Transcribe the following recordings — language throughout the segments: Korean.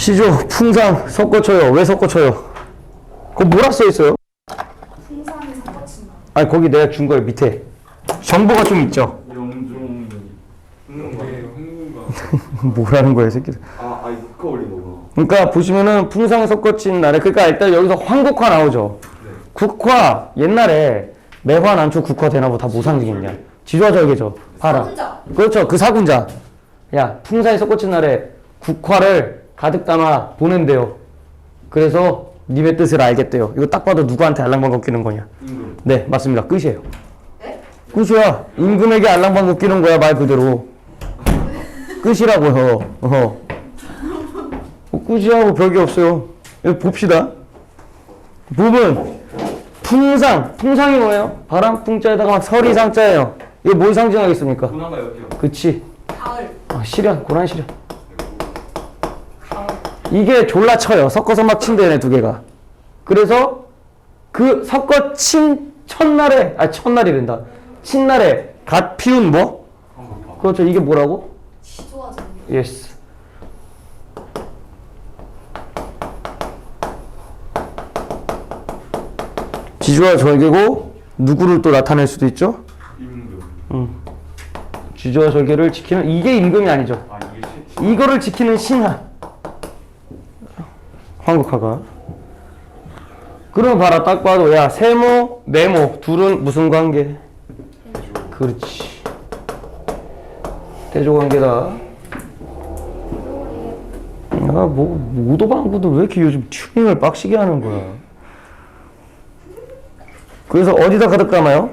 시조, 풍상, 섞어쳐요. 왜 섞어쳐요? 그거 뭐라 써 있어요? 풍산이 섞어친다. 아니 거기 내가 준 거에 밑에 정보가 좀 있죠. 흥문가 뭐라는 거야, 이 새끼들. 아 아니 그거 올린 거구나 그러니까 보시면은 풍상 섞어친 날에 그러니까 일단 여기서 황국화 나오죠. 네. 국화 옛날에 매화 난초 국화 대나무 다 모상징이냐. 지좌절개죠. 봐라. 사군자. 그렇죠. 그 사군자. 야, 풍사에 섞어친 날에 국화를 가득 담아 보낸대요. 그래서 님의 뜻을 알겠대요. 이거 딱 봐도 누구한테 알랑방귀 끼는 거냐. 임금 네, 맞습니다. 끝이에요. 네? 끝이야. 임금에게 알랑방귀 끼는 거야, 말 그대로. 끝이라고요. 어. 뭐 끝이하고 별게 없어요. 이거 봅시다. 부분. 풍상. 풍상이 뭐예요? 바람 풍자에다가 막 설이 상자예요. 이게 뭘 상징하겠습니까? 문화가 여기요 그치. 가을. 아, 시련, 고란 시련. 이게 졸라 쳐요. 섞어서 막 친대, 얘네 두 개가. 그래서 그 섞어 친 첫날에, 아, 첫날이 된다. 친날에 갓 피운 뭐? 그렇죠. 이게 뭐라고? 지조화전. 예스. 지주와 절개고 누구를 또 나타낼 수도 있죠? 임금 지주와 절개를 지키는 이게 임금이 아니죠. 아 이게 시, 이거를 지키는 신하. 황국화가. 그럼 봐라 딱 봐도 야 세모 네모 둘은 무슨 관계? 그렇지. 대조 관계다. 야뭐 모도방구들 왜 이렇게 요즘 튜닝을 빡시게 하는 거야? 그래서 어디다 가득 담아요?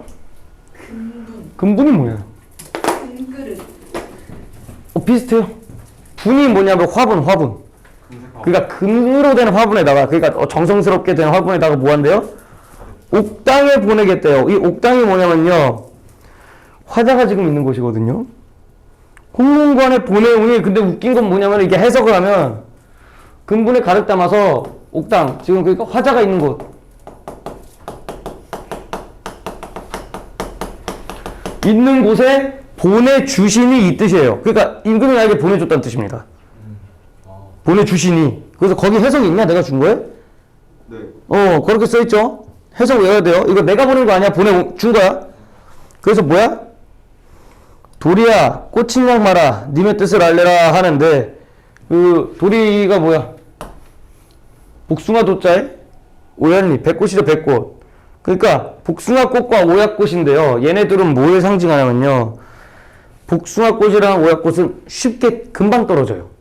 근분이 뭐야? 금그릇. 어, 비슷해요. 분이 뭐냐면 화분, 화분. 그러니까 금으로 된 화분에다가 그러니까 어, 정성스럽게 된 화분에다가 뭐 한대요? 옥당에 보내겠대요. 이 옥당이 뭐냐면요. 화자가 지금 있는 곳이거든요. 홍문관에 보내오니 근데 웃긴 건 뭐냐면 이게 해석을 하면 근분에 가득 담아서 옥당 지금 그러니까 화자가 있는 곳 있는 곳에 보내주신이 이 뜻이에요. 그러니까 임금이 나에게 보내줬다는 뜻입니다. 보내주시니. 그래서 거기 해석이 있나? 내가 준 거에? 네 어, 그렇게 써있죠? 해석 외워야 돼요. 이거 내가 보낸 거 아니야? 보내준 거야. 그래서 뭐야? 도리야, 꽂힌 양 마라. 님의 뜻을 알래라 하는데, 그, 도리가 뭐야? 복숭아 도자에 오연리, 백꽃이죠, 백꽃. 그러니까, 복숭아 꽃과 오약꽃인데요. 얘네들은 뭘 상징하냐면요. 복숭아 꽃이랑 오약꽃은 쉽게 금방 떨어져요.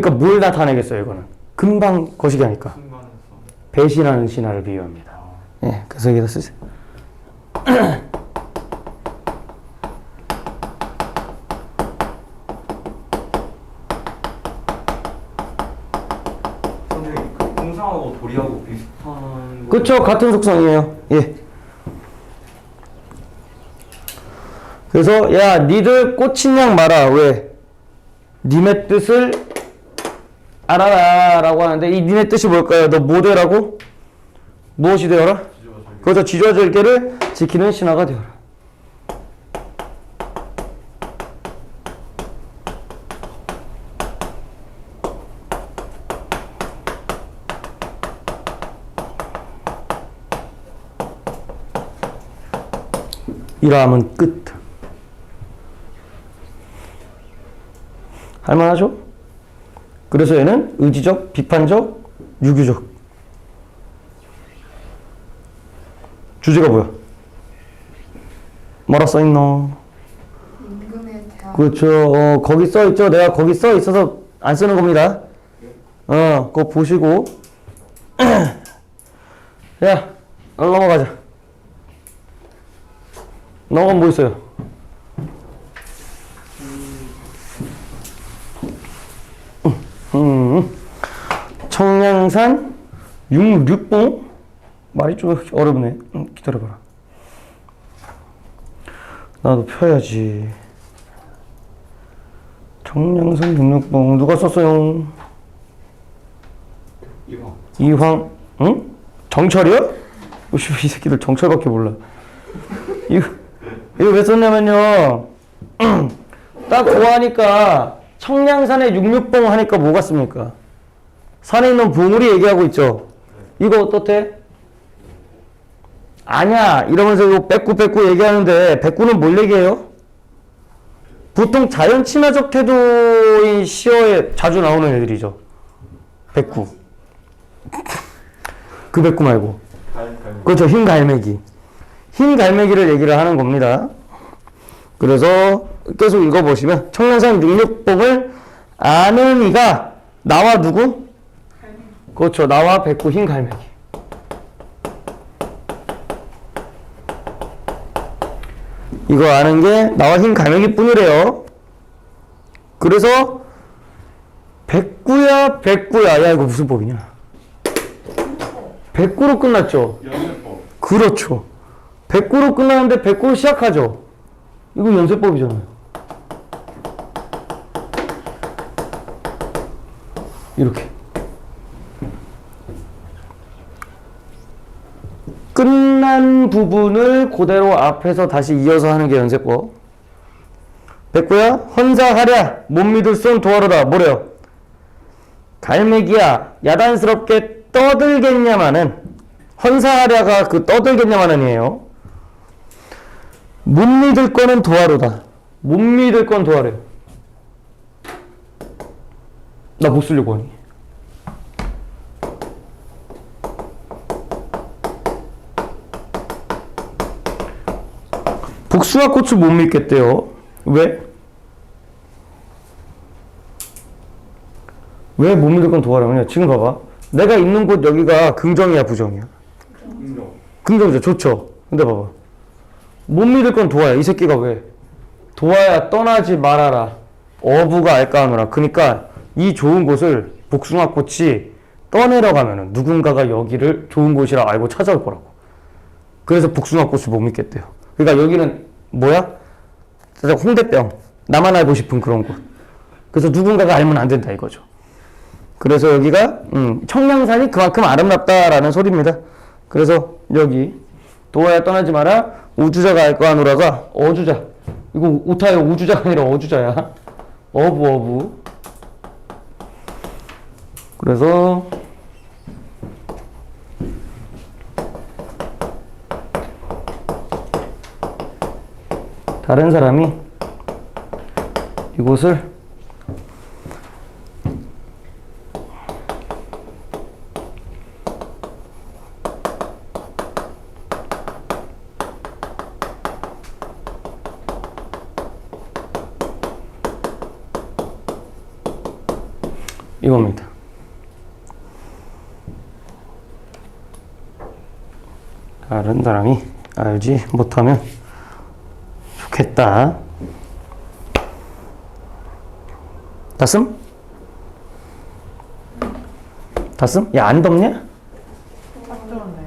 그러니까 뭘 나타내겠어요, 이거는? 금방 거시기 하니까. 배신하는 신하를 비유합니다. 예, 그래서 여기다 쓰세요. 선생님 그 공상하고 도리하고 비슷한 거 같은 속성이에요. 예. 그래서 야, 니들 꽂힌 양 마라. 왜? 님의 뜻을 알아라 라고 하는데 이 님의 뜻이 뭘까요? 너 뭐 되라고? 무엇이 되어라? 그래서 지조절개를 지키는 신하가 되어라. 이라면 끝. 할만하죠? 그래서 얘는 의지적, 비판적, 유교적. 주제가 뭐야? 뭐라 써있노? 그렇죠. 어, 거기 써있죠. 내가 거기 써있어서 안 쓰는 겁니다. 어, 그거 보시고. 야, 넘어가자. 넘어가면 뭐 있어요? 음, 청량산 육육봉? 말이 좀 어렵네. 음, 기다려봐라. 나도 펴야지. 청량산 육육봉 누가 썼어요? 이거 이황, 응? 정철이요? 이 새끼들 정철밖에 몰라. 이거, 이거 왜 썼냐면요. 딱 좋아하니까 청량산에 66봉 하니까 뭐 같습니까? 산에 있는 봉우리 얘기하고 있죠. 이거 어떻대? 아냐 이러면서 이거 뺏고 뺏고 얘기하는데 뺏고는 뭘 얘기해요? 보통 자연 친화적 태도인 시어에 자주 나오는 애들이죠. 뺏고. 그 뺏고 말고. 그렇죠. 흰 갈매기. 흰 갈매기를 얘기를 하는 겁니다. 그래서 계속 읽어보시면 청량산 66봉을 아는 이가 나와 누구? 그렇죠. 나와 뱉고 흰 갈매기. 이거 아는 게 나와 흰 갈매기 뿐이래요. 그래서 백구야 백구야 야 이거 무슨 법이냐? 백구로 끝났죠. 그렇죠. 백구로 끝나는데 백구로 시작하죠. 이거 연쇄법이잖아요. 이렇게. 끝난 부분을 그대로 앞에서 다시 이어서 하는 게 연쇄법. 백구야, 헌사하랴, 못 믿을 손 도와로다. 뭐래요? 갈매기야, 야단스럽게 떠들겠냐마는, 헌사하랴가 그 떠들겠냐마는이에요. 못 믿을 거는 도와로다. 못 믿을 건 도와래요. 나 못 쓰려고 하니. 복숭아 꽃을 못 믿겠대요. 왜? 왜 못 믿을 건 도와라냐? 지금 봐봐. 내가 있는 곳 여기가 긍정이야, 부정이야? 인정. 긍정이죠. 좋죠. 근데 봐봐. 못 믿을 건 도와야. 이 새끼가 왜? 도와야 떠나지 말아라. 어부가 알까하노라. 그러니까 이 좋은 곳을 복숭아 꽃이 떠내려 가면은 누군가가 여기를 좋은 곳이라 알고 찾아올 거라고. 그래서 복숭아 꽃을 못 믿겠대요. 그러니까 여기는 뭐야? 홍대병. 나만 알고 싶은 그런 곳. 그래서 누군가가 알면 안 된다 이거죠. 그래서 여기가 음, 청량산이 그만큼 아름답다라는 소리입니다. 그래서 여기 도와야 떠나지 마라 우주자가 알거 하노라가 어주자 이거 오타요 우주자가 아니라 어주자야 어부 어부 그래서 다른 사람이 이곳을 이겁니다. 다른 사람이 알지 못하면 좋겠다. 다슴? 다슴? 야, 안 덥냐?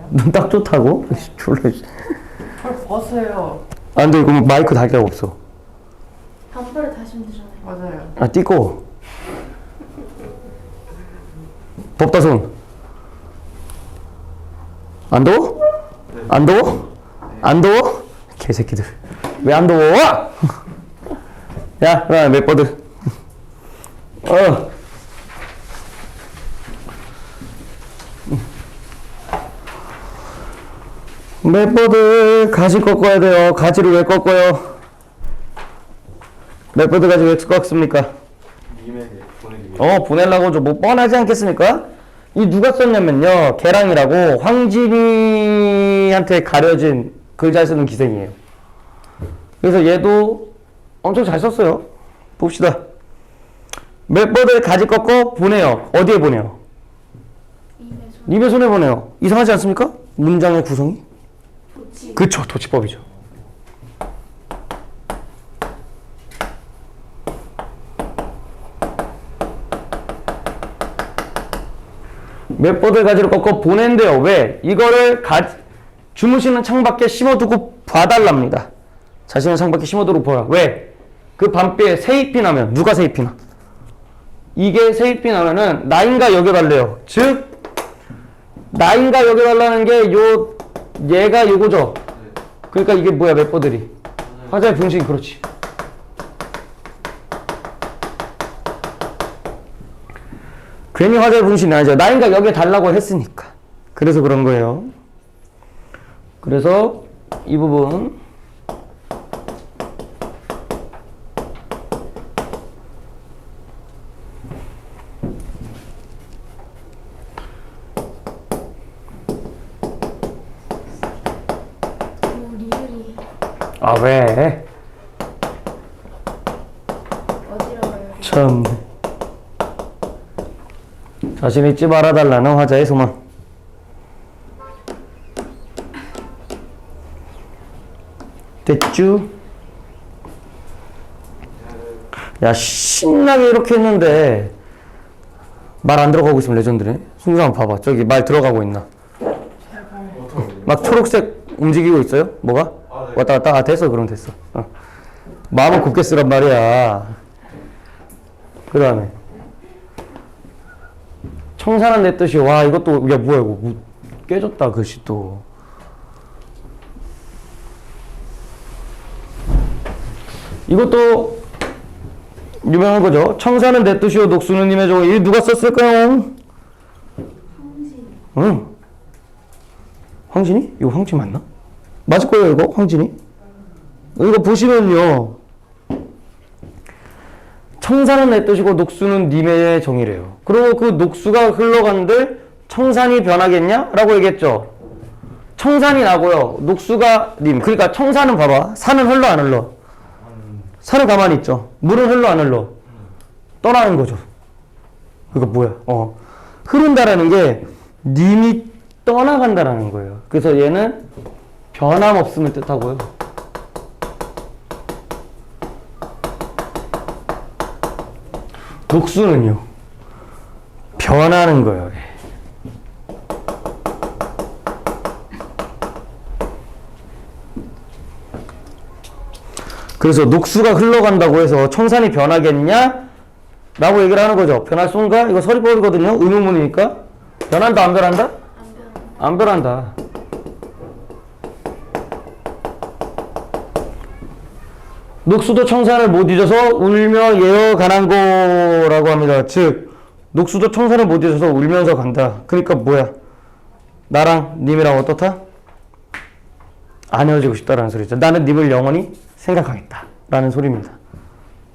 눈 딱 좋다고? 졸라. 헐 벗어요. 안 돼, 그럼 마이크 달기가 없어. 반팔을 다시면 되잖아요. 맞아요. 아, 띠고. 덥다, 손. 안 더워? 안 더워? 안 더워? 개새끼들. 왜 안 더워? 야, 몇 버들. 어. 몇 버들 가지 꺾어야 돼요. 가지를 왜 꺾어요? 몇 버들 가지 왜 꺾습니까? 어 보내려고 좀 뭐 뻔하지 않겠습니까? 이 누가 썼냐면요 계랑이라고 황진이한테 가려진 글잘 쓰는 기생이에요. 그래서 얘도 엄청 잘 썼어요. 봅시다. 몇 번을 가지 꺾어 보내요. 어디에 보내요? 입에 손 손에 보내요. 이상하지 않습니까? 문장의 구성이? 도치. 그쵸 도치법이죠. 몇 번을 가지로 꺾어 보낸대요. 왜? 이거를 가, 주무시는 창밖에 심어두고 봐달랍니다. 자신의 창밖에 심어두고 보라. 왜? 그 밤비에 세입이 나면 누가 세입이 나? 이게 세입이 나면은 나인가 여겨달래요. 즉 나인가 여겨달라는 게 요 얘가 요거죠. 그러니까 이게 뭐야 멤버들이 화자의 분식이 그렇지. 괜히 화살 분신이 아니죠. 나인가 여기에 달라고 했으니까. 그래서 그런 거예요. 그래서 이 부분 오 리을이 아 왜? 어디로 가요? 참 자신 있지 말아달라는 화자의 소망. 됐쥬? 야 신나게 이렇게 했는데 말 안 들어가고 있으면 레전드네. 순간 봐봐 저기 말 들어가고 있나? 막 초록색 움직이고 있어요? 뭐가? 왔다 갔다 아 됐어 그럼 됐어. 어. 마음을 굳게 쓰란 말이야. 그 다음에 청산은 내 뜻이 와 이것도 야 뭐야 이거 우- 깨졌다 글씨 또 이것도 유명한 거죠 청산은 내 뜻이요 녹수는 님의 종이 이 누가 썼을까요? 황진 응 황진이? 이거 황진 맞나? 맞을 거예요 이거 황진이? 이거 보시면요 청산은 내 뜻이고 녹수는 님의 정이래요. 그리고 그 녹수가 흘러간들 청산이 변하겠냐? 라고 얘기했죠. 청산이 나고요. 녹수가 님. 그러니까 청산은 봐봐. 산은 흘러 안 흘러? 산은 가만히 있죠. 물은 흘러 안 흘러? 떠나는 거죠. 그러니까 뭐야? 어. 흐른다라는 게 님이 떠나간다라는 거예요. 그래서 얘는 변함없음을 뜻하고요. 독수는요 변하는 거예요. 그래서 녹수가 흘러간다고 해서 청산이 변하겠냐? 라고 얘기를 하는 거죠. 변할 수인가? 이거 서리법이거든요. 의문문이니까. 변한다, 안 변한다? 안 변. 안 변한다. 녹수도 청산을 못 잊어서 울며 예어 가난 거라고 합니다. 즉, 녹수도 청산을 못 잊어서 울면서 간다. 그러니까 뭐야? 나랑 님이랑 어떻다? 안 헤어지고 싶다라는 소리죠. 나는 님을 영원히 생각하겠다. 라는 소리입니다.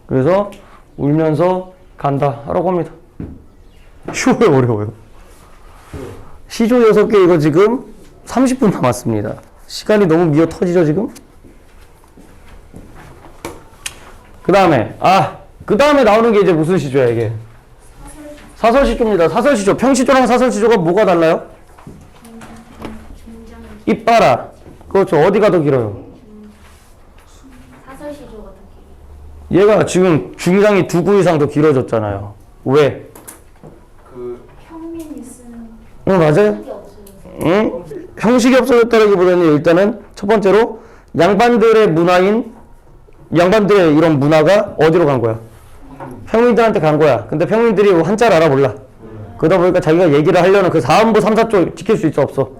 그래서 울면서 간다. 라고 합니다. 쉬워요, 어려워요? 시조 6개 이거 지금 30분 남았습니다. 시간이 너무 미어 터지죠, 지금? 그 다음에, 아, 그 다음에 나오는 게 이제 무슨 시조야, 이게? 사설시조입니다. 사설시조. 평시조랑 사설시조가 뭐가 달라요? 중장 이빨아. 그렇죠. 어디가 더 길어요? 사설시조가 더 길. 얘가 지금 중장이 두 구 이상 더 길어졌잖아요. 왜? 그 평민이 쓰는 응, 맞아요. 게 없어요. 응? 형식이 없어졌다라기보다는 일단은 첫 번째로 양반들의 문화인 양반들의 이런 문화가 어디로 간 거야? 평민들한테 간 거야. 근데 평민들이 한자를 알아 몰라. 그러다 보니까 자기가 얘기를 하려는 그 4안보 3사조 지킬 수 있어 없어?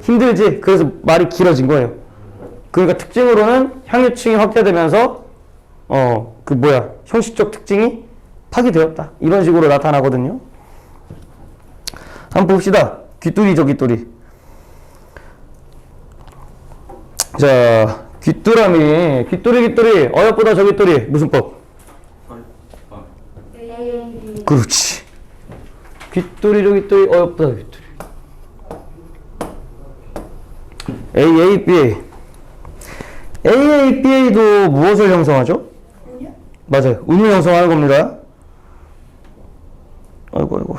힘들지. 그래서 말이 길어진 거예요. 그러니까 특징으로는 향유층이 확대되면서 어 그 뭐야 형식적 특징이 파기되었다. 이런 식으로 나타나거든요. 한번 봅시다. 귀뚜리죠 귀뚜리. 자, 귀뚜라미, 귀뚜리, 귀뚜리, 어여보다 저 귀뚜리, 무슨 법? 그렇지. 귀뚜리, 저 귀뚜리, 어여보다 저 귀뚜리. A, A, B, A. A, A, B, A도 무엇을 형성하죠? 운요? 맞아요. 운을 형성하는 겁니다. 아이고, 아이고.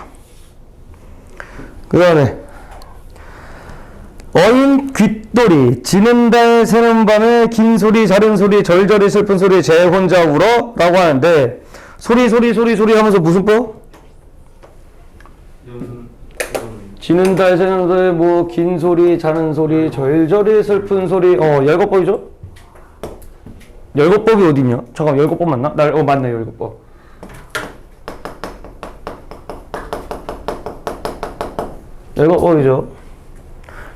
그 다음에, 어인 귓돌이, 지는 달 새는 밤에 긴 소리, 작은 소리, 절절히 슬픈 소리, 제 혼자 울어? 라고 하는데, 소리, 소리, 소리, 소리 하면서 무슨 법? 연 지는 달 새는 달, 뭐, 긴 소리, 작은 소리, 절절히 슬픈 소리, 어, 열거법이죠? 열거법이 어딨냐? 잠깐, 열거법 맞나? 날, 어, 맞네, 열거법. 열거법이죠.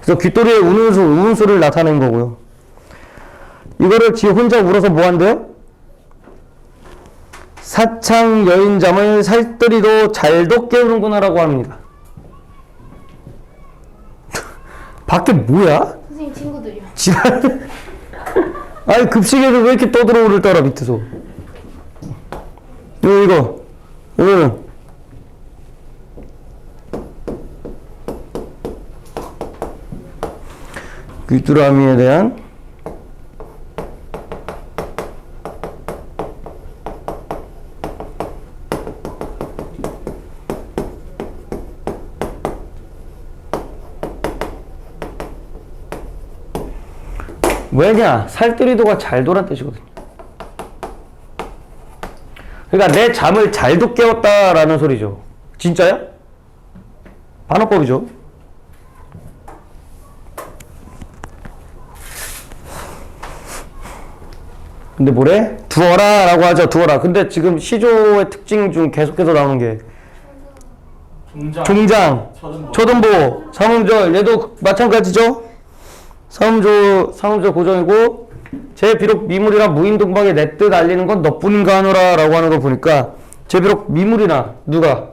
그래서 귓도리에 우는 소, 우는 소리를 나타낸 거고요. 이거를 지 혼자 울어서 뭐 한대요? 사창 여인 잠을 살뜰히도 잘도 깨우는구나라고 합니다. 밖에 뭐야? 선생님 친구들이요. 지랄. 아니 급식에서 왜 이렇게 떠들어 오를 떠라 밑에서. 이거 이거 이거는 귀뚜라미에 대한 왜냐? 살뜰히도가 잘 도란 뜻이거든요. 그러니까 내 잠을 잘도 깨웠다라는 소리죠. 진짜야? 반어법이죠. 근데 뭐래? 두어라 라고 하죠. 두어라. 근데 지금 시조의 특징 중 계속해서 나오는 게 종장. 종장, 초등부. 초등보, 삼음절 얘도 마찬가지죠. 삼음조 삼음절 고정이고 제 비록 미물이라 무인 동방에 내 뜻 알리는 건 너뿐인가 하노라 라고 하는 거 보니까 제 비록 미물이나 누가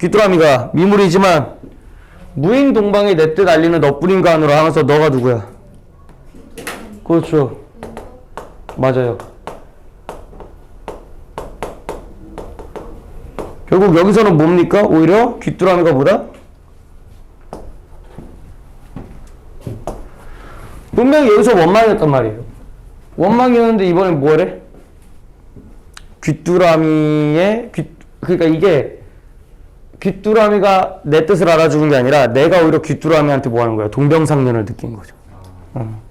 귀뚜라미가 미물이지만 무인 동방에 내 뜻 알리는 너뿐인가 하노라 하면서 너가 누구야? 그렇죠. 맞아요. 결국 여기서는 뭡니까? 오히려 귀뚜라미가 뭐다? 분명히 여기서 원망이었단 말이에요. 원망이었는데 이번엔 뭐래? 귀뚜라미의 귀 그러니까 이게 귀뚜라미가 내 뜻을 알아주는 게 아니라 내가 오히려 귀뚜라미한테 뭐 하는 거야? 동병상련을 느낀 거죠. 어.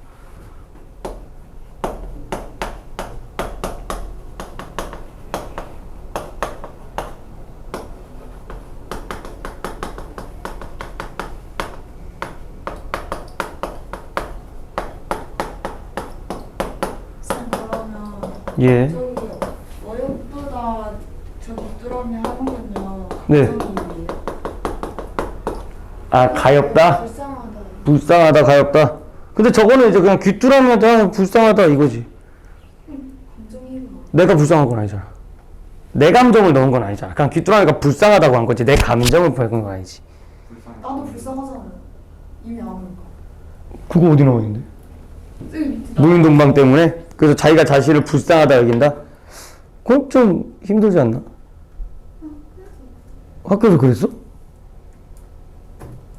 쌤 그러면 예. 저기 어육보다 저 하는 건요. 네. 아 가엾다. 불쌍하다. 불쌍하다 가엾다. 근데 저거는 이제 그냥 귀뚜라미한테 하는 불쌍하다 이거지. 내가 불쌍한 건 아니잖아. 내 감정을 넣은 건 아니잖아. 그냥 귀뚜라미가 불쌍하다고 한 거지. 내 감정을 밝은 건 아니지. 나도 불쌍하잖아요. 이미 아는 거. 그거 어디 나와 있는데? 무인동방 때문에? 그래서 자기가 자신을 불쌍하다 여긴다? 그건 좀 힘들지 않나? 학교에서 그랬어?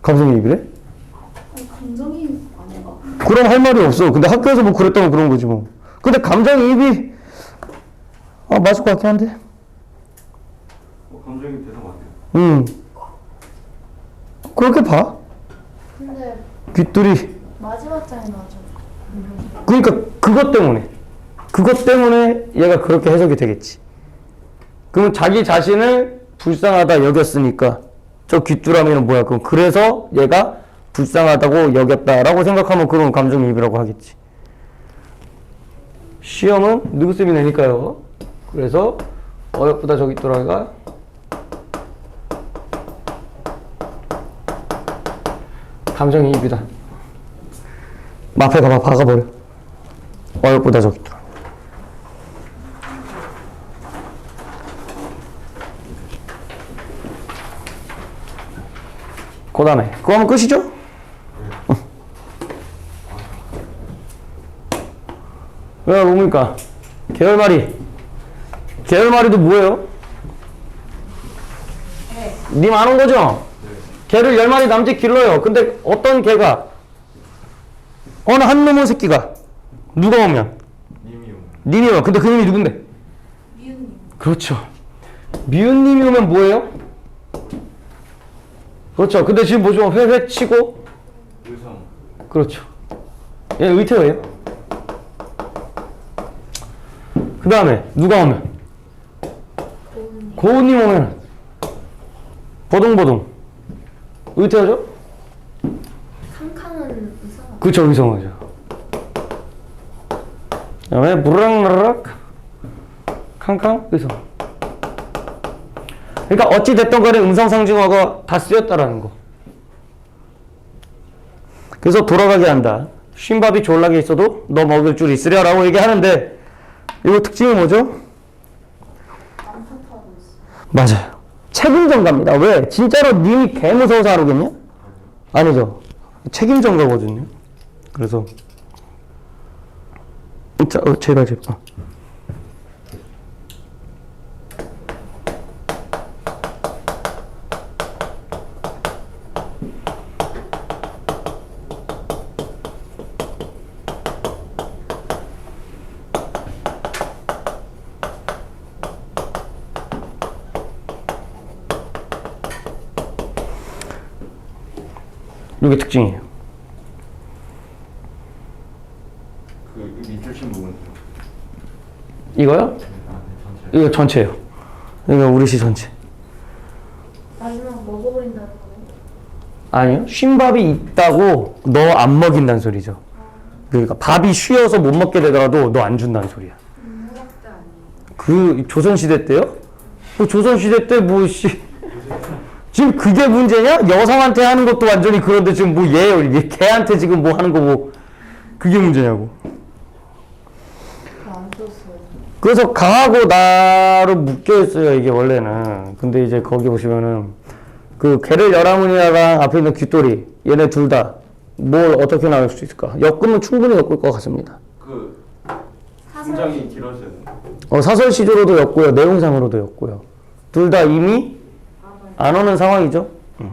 감성이입이래? 아니, 감정이 아닌가? 그럼 할 말이 없어. 근데 학교에서 뭐 그랬다면 그런 거지 뭐. 근데 감정이입이 아 맞을 것 같긴 한데. 어, 감정이 대상 맞아요. 음. 그렇게 봐. 근데 귀뚜리. 마지막 장에 나죠. 그러니까 그것 때문에 그것 때문에 얘가 그렇게 해석이 되겠지. 그러면 자기 자신을 불쌍하다 여겼으니까 저 귀뚜라미는 뭐야? 그럼 그래서 얘가 불쌍하다고 여겼다라고 생각하면 그런 감정이입이라고 하겠지. 시험은 누구쌤이 내니까요. 그래서 어렵보다 저기 또라이가 감정이입이다. 마페 가봐 박아버려. 어렵보다 저기 있더라. 그 다음에 그거 하면 끝이죠? 어. 왜 뭡니까? 계열말이 계열말이도 뭐예요? 님 아는 거죠? 개를 열 마리 남짓 길러요. 근데 어떤 개가 어느 한 놈의 새끼가 누가 오면 님이 오면. 님이 와. 근데 그 님이 누군데? 미은님. 그렇죠. 미운 님이 오면 뭐예요? 그렇죠. 근데 지금 뭐죠? 회회 치고 의성. 그렇죠. 얘 의태어예요. 그 다음에 누가 오면 고은님 오면 보동보동 의태어죠? 그쵸 의성어죠. 그다음에 무락무락 캉캉 의성. 그러니까 어찌 됐던 간에 음성 상징어가 다 쓰였다라는 거. 그래서 돌아가게 한다. 쉰밥이 졸라게 있어도 너 먹을 줄 있으려라고 얘기하는데 이거 특징이 뭐죠? 맞아요. 책임전가입니다. 왜? 진짜로 님이 개 무서워서 하루겠냐? 아니죠. 책임전가거든요. 그래서 자, 어, 제발 제발. 어. 이게 특징이에요. 그 밑줄 친 부분. 이거요? 이거 전체예요. 이거 우리 시 전체. 마지막 먹어버린다는 거예요? 아니요. 쉰 밥이 있다고 너 안 먹인다는 소리죠. 그러니까 밥이 쉬어서 못 먹게 되더라도 너 안 준다는 소리야. 그 조선 시대 때요? 뭐 조선 시대 때 뭐 씨. 지금 그게 문제냐? 여성한테 하는 것도 완전히 그런데 지금 뭐 얘, 얘 걔한테 지금 뭐 하는 거 뭐 그게 문제냐고. 그래서 가하고 나로 묶여 있어요 이게 원래는. 근데 이제 거기 보시면은 그 개를 열하문이랑 앞에 있는 귓돌이 얘네 둘 다 뭘 어떻게 나올 수 있을까? 엮으면 충분히 엮을 것 같습니다. 그 문장이 길어져요. 어, 사설 시조로도 엮고요 내용상으로도 엮고요. 둘 다 이미 안 오는 상황이죠. 응.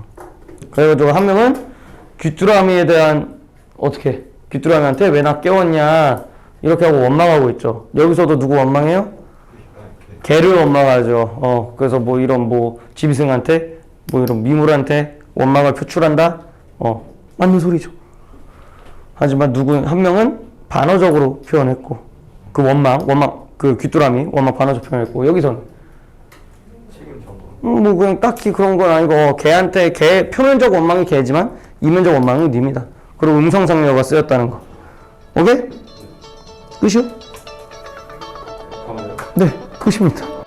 그래가지고 한 명은 귀뚜라미에 대한 어떻게 귀뚜라미한테 왜 나 깨웠냐 이렇게 하고 원망하고 있죠 여기서도 누구 원망해요? 개를 원망하죠. 어, 그래서 뭐 이런 뭐 짐승한테 뭐 이런 미물한테 원망을 표출한다. 어, 맞는 소리죠. 하지만 누구 한 명은 반어적으로 표현했고 그 원망, 원망 그 귀뚜라미 원망 반어적 표현했고 여기서는. 음, 뭐 그냥 딱히 그런 건 아니고 어, 걔한테 걔 표면적 원망이 걔지만 이면적 원망은 님이다. 그리고 음성상려가 쓰였다는 거. 오케이? 끝이요? 네, 끝입니다.